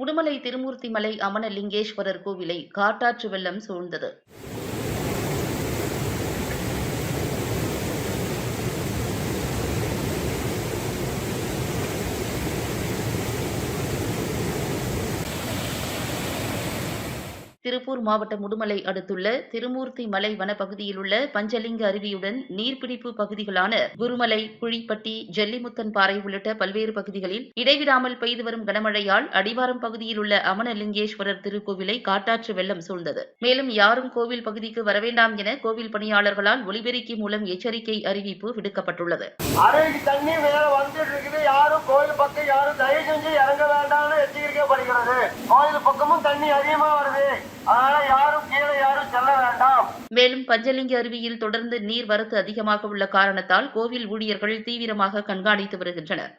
உடுமலை திருமூர்த்திமலை அமனலிங்கேஸ்வரர் கோவிலை காட்டாற்று வெள்ளம் சூழ்ந்தது. திருப்பூர் மாவட்டம் உடுமலை அடுத்துள்ள திருமூர்த்தி மலை வனப்பகுதியில் உள்ள பஞ்சலிங்க அருவியுடன் நீர்பிடிப்பு பகுதிகளான குருமலை குழிப்பட்டி ஜல்லிமுத்தன் பாறை உள்ளிட்ட பல்வேறு பகுதிகளில் இடைவிடாமல் பெய்து வரும் கனமழையால் அடிவாரம் பகுதியில் உள்ள அமனலிங்கேஸ்வரர் திருக்கோவிலை காட்டாற்று வெள்ளம் சூழ்ந்தது. மேலும் யாரும் கோவில் பகுதிக்கு வரவேண்டாம் என கோவில் பணியாளர்களால் ஒலிபெருக்கி மூலம் எச்சரிக்கை அறிவிப்பு விடுக்கப்பட்டுள்ளது. யாரும் கோயில் பக்கம் யாரும் தயவு செஞ்சு இறங்க வேண்டாம்னு எச்சரிக்கப்படுகிறது கோயில் பக்கமும் தண்ணி அதிகமா வருது. மேலும் பஞ்சலிங்க அருவியில் தொடர்ந்து நீர் வரத்து அதிகமாக உள்ள காரணத்தால் கோவில் ஊழியர்கள் தீவிரமாக கண்காணித்து வருகின்றனர்.